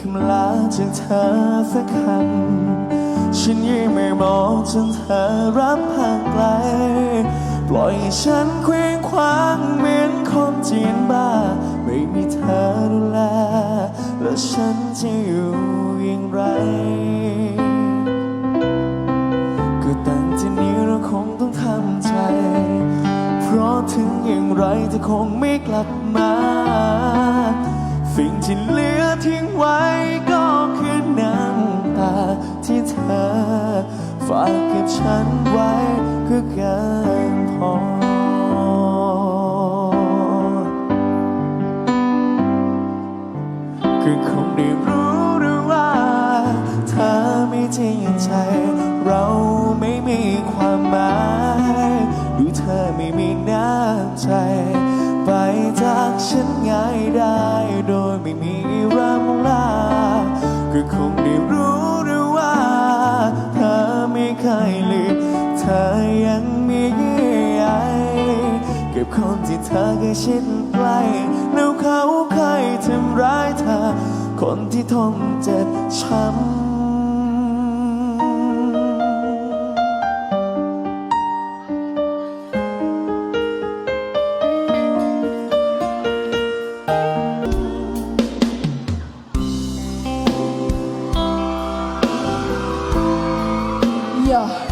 คำลาจากเธอสักคำ ฉันยังไม่มองจนเธอรับห่างไกล ปล่อยฉันเคว้งคว้างเหมือนคนจีนบ้า ไม่มีเธอดูแล แล้วฉันจะอยู่อย่างไร ก็ตั้งที่นี้เราคงต้องทำใจ เพราะถึงอย่างไรเธอคงไม่กลับมา ฝากเก็บฉันไว้ก็เกินพอ คือคงได้รู้หรือว่าเธอไม่จริงใจ เราไม่มีความหมายดูเธอไม่มีน้ำใจ ไปจากฉันง่ายได้โดยไม่มีรำลาก็คงได้รู้ ธอยังมีเยื่อใยเก็บคนที่เธอเคยชิดใกล้แล้วเขาเคยทำร้ายเธอ คนที่ทนเจ็บช้ำ呀。Yeah.